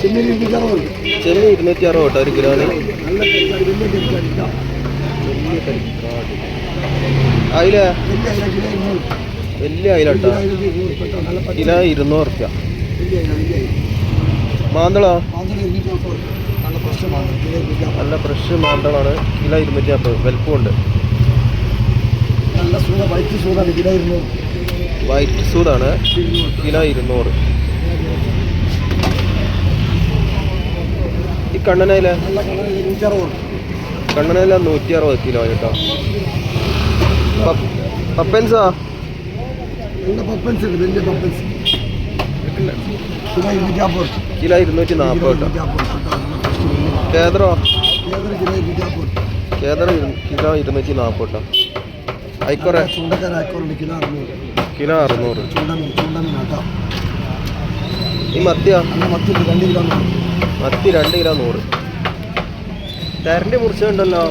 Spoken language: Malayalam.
ചെമ്മീൻ ഇരുന്നൂറ്റി അറുപത് കേട്ടോ ഒരു കിലോന്. അയില? വലിയ അയില കിലോ ഇരുന്നൂറ്. കേട്ടോ. കിലോ റുപ്യ. മാന്തളോ? നല്ല ഫ്രഷ് മാന്തളാണ്. കിലോ ഇരുന്നൂറ്റി അമ്പത്. വലിപ്പമുണ്ട്. നല്ല സൂത വൈറ്റ് സൂതാണ് കിലോ ഇരുന്നൂറ്. വൈറ്റ് സൂദാണ് ഇരുന്നൂറ്. കിലോ ഇരുന്നൂറ്. ഈ കണ്ണനയില? കണ്ണനയില നൂറ്റി അറുപത് കിലോ കേട്ടോ. പപ്പൻസാ? വലിയ കിലോ ഇരുന്നൂറ്റി നാൽപ്പത് കേട്ടോ ഇരുന്നൂറ്റി അമ്പത് കേട്ടോ നല്ല fresh വലിയ. കേദറോ ഏതൊരു കിലോ ഇരുന്നൂറ്റി നാൽപ്പത് അയക്കോറുണ്ട് കിലോ അറുന്നൂറ്. ഈ നൂറ്. മത്തി രണ്ട് കിലോ നൂറ്. തരണ്ടി മുറിച്ചുണ്ടല്ലോ